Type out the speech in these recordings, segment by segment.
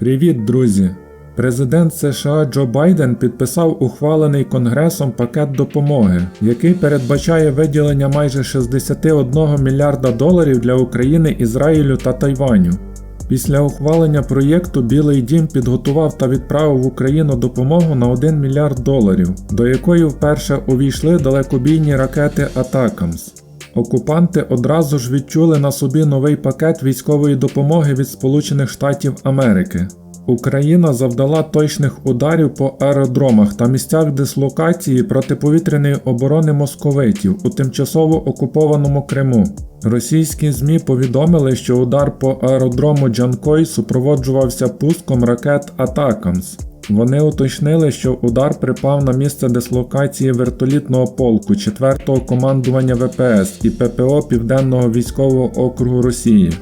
Привіт, друзі! Президент США Джо Байден підписав ухвалений Конгресом пакет допомоги, який передбачає виділення майже 61 мільярда доларів для України, Ізраїлю та Тайваню. Після ухвалення проєкту Білий Дім підготував та відправив в Україну допомогу на 1 мільярд доларів, до якої вперше увійшли далекобійні ракети Атакамс. Окупанти одразу ж відчули на собі новий пакет військової допомоги від Сполучених Штатів Америки. Україна завдала точних ударів по аеродромах та місцях дислокації протиповітряної оборони московитів у тимчасово окупованому Криму. Російські ЗМІ повідомили, що удар по аеродрому Джанкой супроводжувався пуском ракет Атакамс. Вони уточнили, що удар припав на місце дислокації вертолітного полку 4-го командування ВПС і ППО Південного військового округу Росії.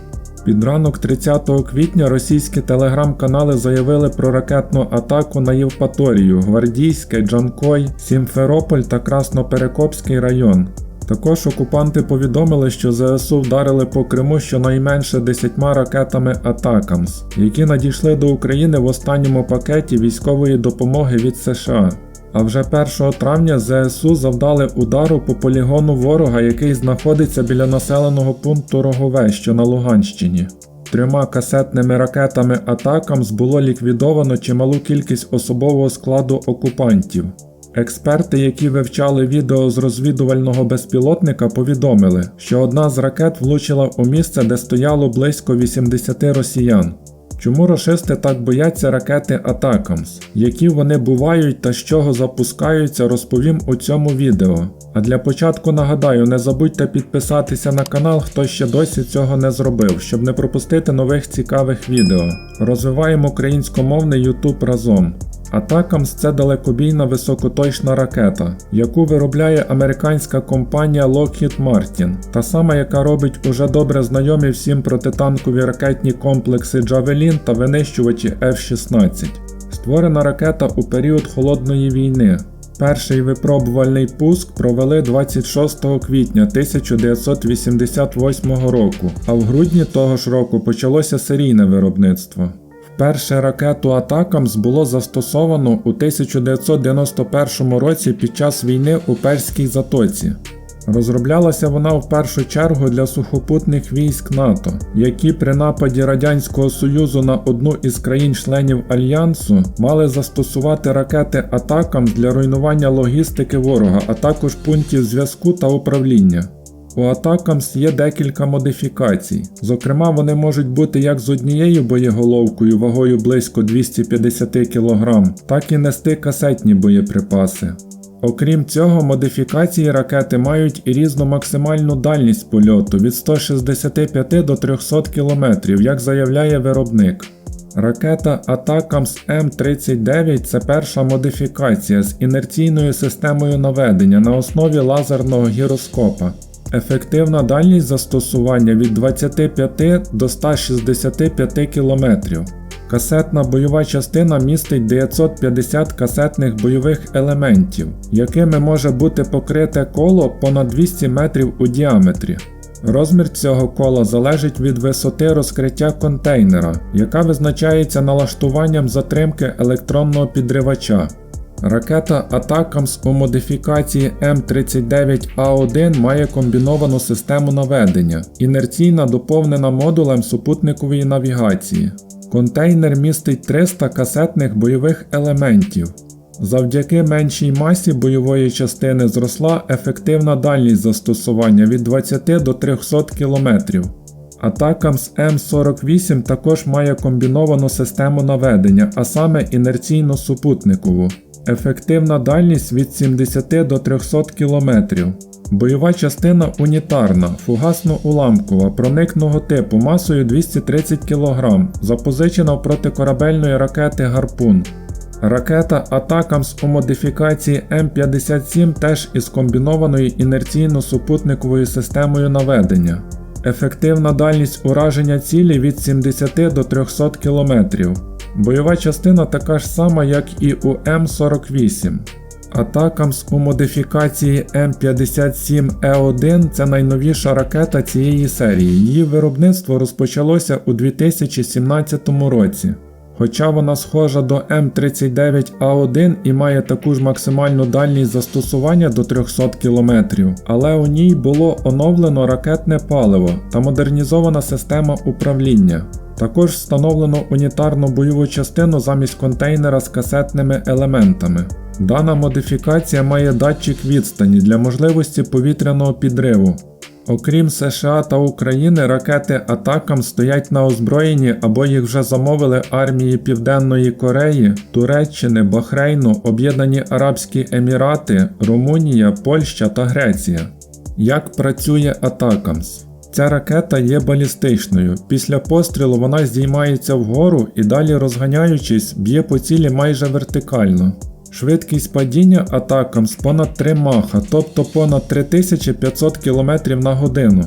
Під ранок 30 квітня російські телеграм-канали заявили про ракетну атаку на Євпаторію, Гвардійське, Джанкой, Сімферополь та Красноперекопський район. Також окупанти повідомили, що ЗСУ вдарили по Криму щонайменше 10 ракетами Атакамс, які надійшли до України в останньому пакеті військової допомоги від США. А вже 1 травня ЗСУ завдали удару по полігону ворога, який знаходиться біля населеного пункту Рогове, що на Луганщині. Трьома касетними ракетами Атакамс було ліквідовано чималу кількість особового складу окупантів. Експерти, які вивчали відео з розвідувального безпілотника, повідомили, що одна з ракет влучила у місце, де стояло близько 80 росіян. Чому рашисти так бояться ракети Атакамс? Які вони бувають та з чого запускаються, розповім у цьому відео. А для початку нагадаю, не забудьте підписатися на канал, хто ще досі цього не зробив, щоб не пропустити нових цікавих відео. Розвиваємо українськомовний YouTube разом. Атакамс це далекобійна високоточна ракета, яку виробляє американська компанія Lockheed Martin, та сама, яка робить уже добре знайомі всім протитанкові ракетні комплекси Javelin та винищувачі F-16. Створена ракета у період холодної війни. Перший випробувальний пуск провели 26 квітня 1988 року, а в грудні того ж року почалося серійне виробництво. Вперше ракету Атакамс було застосовано у 1991 році під час війни у Перській затоці. Розроблялася вона в першу чергу для сухопутних військ НАТО, які при нападі Радянського Союзу на одну із країн-членів Альянсу мали застосувати ракети Атакамс для руйнування логістики ворога, а також пунктів зв'язку та управління. У Атакамс є декілька модифікацій. Зокрема, вони можуть бути як з однією боєголовкою вагою близько 250 кг, так і нести касетні боєприпаси. Окрім цього, модифікації ракети мають і різну максимальну дальність польоту від 165 до 300 км, як заявляє виробник. Ракета Атакамс М39 це перша модифікація з інерційною системою наведення на основі лазерного гіроскопа. Ефективна дальність застосування від 25 до 165 км. Касетна бойова частина містить 950 касетних бойових елементів, якими може бути покрите коло понад 200 метрів у діаметрі. Розмір цього кола залежить від висоти розкриття контейнера, яка визначається налаштуванням затримки електронного підривача. Ракета Атакамс у модифікації М39А1 має комбіновану систему наведення, інерційна доповнена модулем супутникової навігації. Контейнер містить 300 касетних бойових елементів. Завдяки меншій масі бойової частини зросла ефективна дальність застосування від 20 до 300 км. Атакамс М48 також має комбіновану систему наведення, а саме інерційно супутникову. Ефективна дальність від 70 до 300 км. Бойова частина унітарна, фугасно-уламкова, проникного типу масою 230 кг, запозичена в протикорабельної ракети Гарпун. Ракета Атакамс у модифікації М57 теж із комбінованою інерційно-супутниковою системою наведення. Ефективна дальність ураження цілі від 70 до 300 км. Бойова частина така ж сама, як і у М48. Атакамс у модифікації М57Е1 це найновіша ракета цієї серії. Її виробництво розпочалося у 2017 році. Хоча вона схожа до М39А1 і має таку ж максимальну дальність застосування до 300 км, але у ній було оновлено ракетне паливо та модернізована система управління. Також встановлено унітарну бойову частину замість контейнера з касетними елементами. Дана модифікація має датчик відстані для можливості повітряного підриву. Окрім США та України, ракети Атакам стоять на озброєнні або їх вже замовили армії Південної Кореї, Туреччини, Бахрейну, Об'єднані Арабські Емірати, Румунія, Польща та Греція. Як працює Атакамс? Ця ракета є балістичною. Після пострілу вона здіймається вгору і далі розганяючись, б'є по цілі майже вертикально. Швидкість падіння атакам з понад 3 маха, тобто понад 3500 км на годину.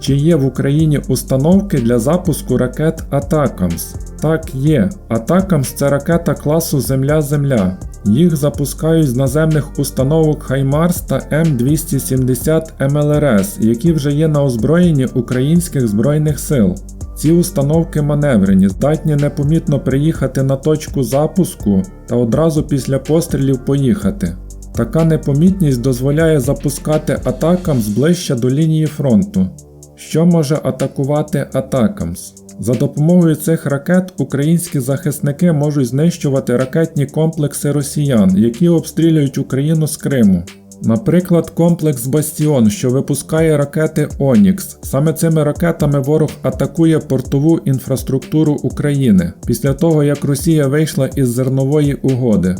Чи є в Україні установки для запуску ракет Атакамс? Так є. Атакамс це ракета класу Земля-Земля. Їх запускають з наземних установок Хаймарс та М270 МЛРС, які вже є на озброєнні українських збройних сил. Ці установки маневрені, здатні непомітно приїхати на точку запуску та одразу після пострілів поїхати. Така непомітність дозволяє запускати атакам ближче до лінії фронту. Що може атакувати атакамс? За допомогою цих ракет українські захисники можуть знищувати ракетні комплекси росіян, які обстрілюють Україну з Криму. Наприклад, комплекс Бастіон, що випускає ракети Онікс. Саме цими ракетами ворог атакує портову інфраструктуру України після того, як Росія вийшла із зернової угоди.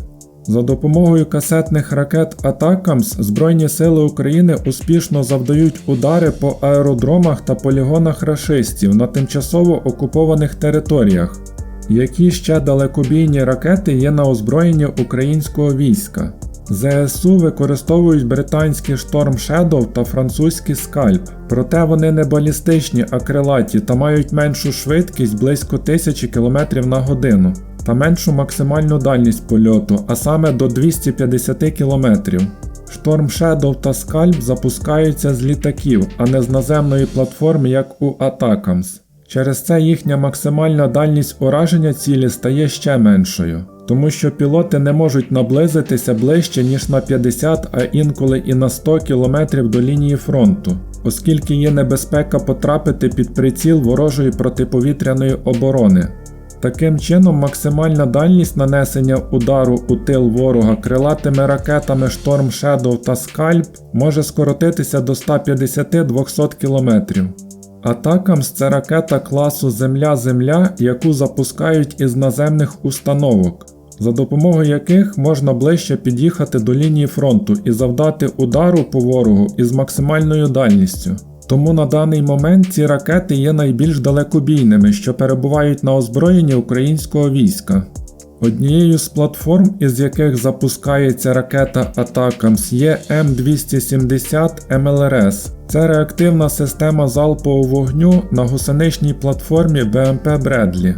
За допомогою касетних ракет Атакамс Збройні Сили України успішно завдають удари по аеродромах та полігонах рашистів на тимчасово окупованих територіях. Які ще далекобійні ракети є на озброєнні українського війська? ЗСУ використовують британський Storm Shadow та французький Scalp, проте вони не балістичні, а крилаті та мають меншу швидкість близько 1000 км на годину та меншу максимальну дальність польоту, а саме до 250 км. Storm Shadow та Scalp запускаються з літаків, а не з наземної платформи, як у Atacams. Через це їхня максимальна дальність ураження цілі стає ще меншою, тому що пілоти не можуть наблизитися ближче, ніж на 50, а інколи і на 100 км до лінії фронту, оскільки є небезпека потрапити під приціл ворожої протиповітряної оборони. Таким чином, максимальна дальність нанесення удару у тил ворога крилатими ракетами Storm Shadow та Scalp може скоротитися до 150-200 км. Атакамс це ракета класу Земля-Земля, яку запускають із наземних установок, за допомогою яких можна ближче під'їхати до лінії фронту і завдати удару по ворогу із максимальною дальністю. Тому на даний момент ці ракети є найбільш далекобійними, що перебувають на озброєнні українського війська. Однією з платформ, із яких запускається ракета Атакамс, є М270 МЛРС. Це реактивна система залпового вогню на гусеничній платформі БМП Бредлі.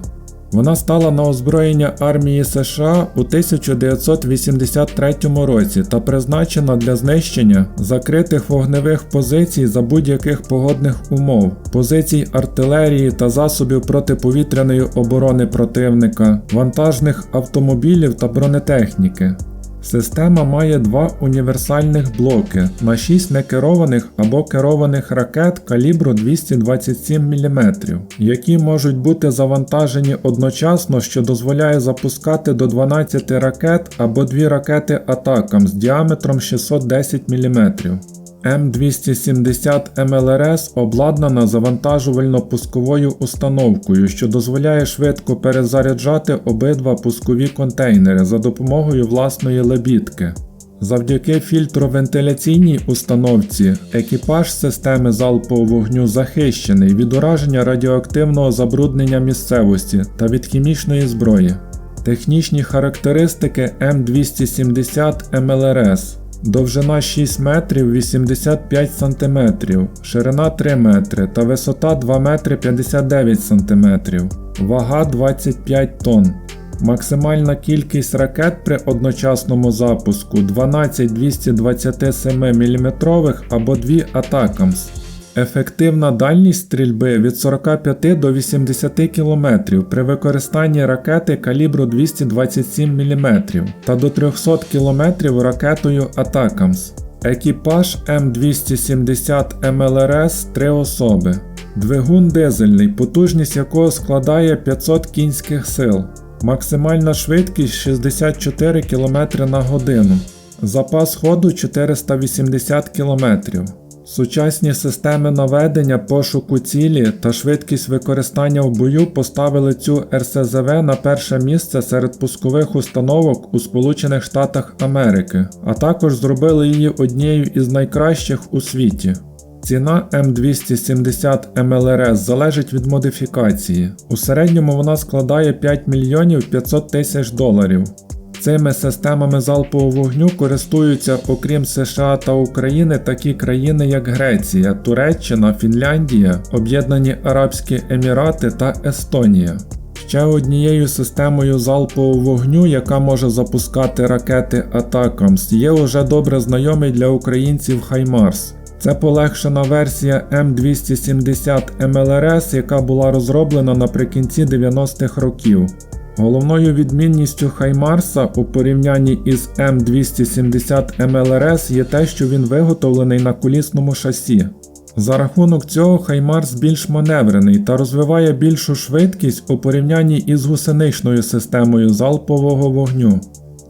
Вона стала на озброєння армії США у 1983 році та призначена для знищення закритих вогневих позицій за будь-яких погодних умов, позицій артилерії та засобів протиповітряної оборони противника, вантажних автомобілів та бронетехніки. Система має два універсальних блоки на 6 некерованих або керованих ракет калібру 227 мм, які можуть бути завантажені одночасно, що дозволяє запускати до 12 ракет або 2 ракети атакам з діаметром 610 мм. М270 МЛРС обладнана завантажувально-пусковою установкою, що дозволяє швидко перезаряджати обидва пускові контейнери за допомогою власної лебідки. Завдяки фільтровентиляційній установці екіпаж системи залпового вогню захищений від ураження радіоактивного забруднення місцевості та від хімічної зброї. Технічні характеристики М270 МЛРС Довжина 6 метрів 85 см, ширина 3 метри та висота 2 метри 59 см, вага 25 тонн. Максимальна кількість ракет при одночасному запуску 12 227 мм або 2 Атакамс. Ефективна дальність стрільби від 45 до 80 км при використанні ракети калібру 227 мм та до 300 км ракетою Атакамс. Екіпаж М270 МЛРС 3 особи. Двигун дизельний, потужність якого складає 500 кінських сил. Максимальна швидкість 64 км на годину. Запас ходу 480 км. Сучасні системи наведення, пошуку цілі та швидкість використання в бою поставили цю РСЗВ на перше місце серед пускових установок у Сполучених Штатах Америки, а також зробили її однією із найкращих у світі. Ціна М270 МЛРС залежить від модифікації. У середньому вона складає 5 мільйонів 500 тисяч доларів. Цими системами залпового вогню користуються, окрім США та України, такі країни, як Греція, Туреччина, Фінляндія, Об'єднані Арабські Емірати та Естонія. Ще однією системою залпового вогню, яка може запускати ракети Атакамс, є уже добре знайомий для українців Хаймарс. Це полегшена версія М270 МЛРС, яка була розроблена наприкінці 90-х років. Головною відмінністю Хаймарса у порівнянні із М270 МЛРС є те, що він виготовлений на колісному шасі. За рахунок цього Хаймарс більш маневрений та розвиває більшу швидкість у порівнянні із гусеничною системою залпового вогню.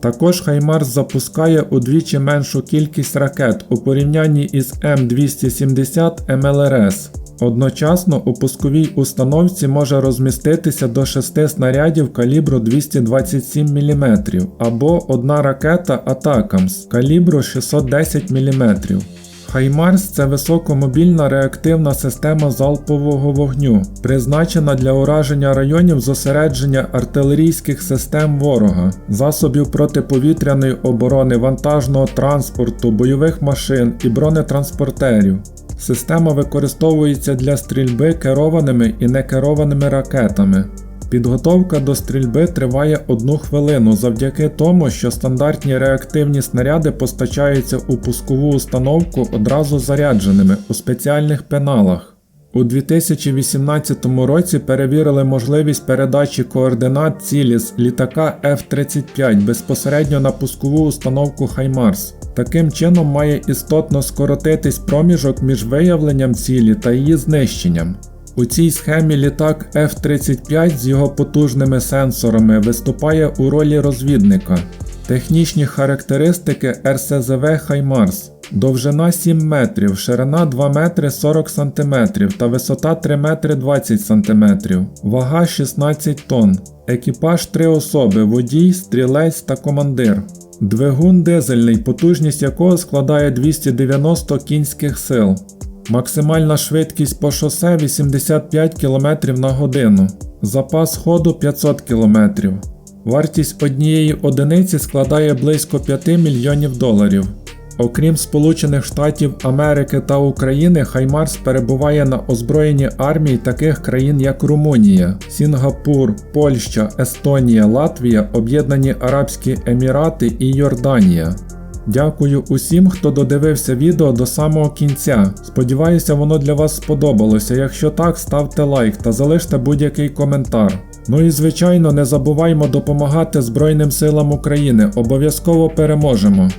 Також Хаймарс запускає удвічі меншу кількість ракет у порівнянні із М270 МЛРС. Одночасно у пусковій установці може розміститися до 6 снарядів калібру 227 мм або одна ракета Атакамс калібру 610 мм. Хаймарс це високомобільна реактивна система залпового вогню, призначена для ураження районів зосередження артилерійських систем ворога, засобів протиповітряної оборони, вантажного транспорту, бойових машин і бронетранспортерів. Система використовується для стрільби керованими і некерованими ракетами. Підготовка до стрільби триває одну хвилину завдяки тому, що стандартні реактивні снаряди постачаються у пускову установку одразу зарядженими у спеціальних пеналах. У 2018 році перевірили можливість передачі координат цілі з літака F-35 безпосередньо на пускову установку Хаймарс. Таким чином має істотно скоротитись проміжок між виявленням цілі та її знищенням. У цій схемі літак F-35 з його потужними сенсорами виступає у ролі розвідника. Технічні характеристики РСЗВ Хаймарс. Довжина 7 метрів, ширина 2 метри 40 см та висота 3 метри 20 см, вага 16 тонн, екіпаж 3 особи, водій, стрілець та командир. Двигун дизельний, потужність якого складає 290 кінських сил. Максимальна швидкість по шосе 85 км на годину. Запас ходу 500 км. Вартість однієї одиниці складає близько 5 мільйонів доларів. Окрім Сполучених Штатів Америки та України, Хаймарс перебуває на озброєнні армії таких країн, як Румунія, Сінгапур, Польща, Естонія, Латвія, Об'єднані Арабські Емірати і Йорданія. Дякую усім, хто додивився відео до самого кінця. Сподіваюся, воно для вас сподобалося. Якщо так, ставте лайк та залиште будь-який коментар. Ну і звичайно, не забуваймо допомагати Збройним силам України. Обов'язково переможемо.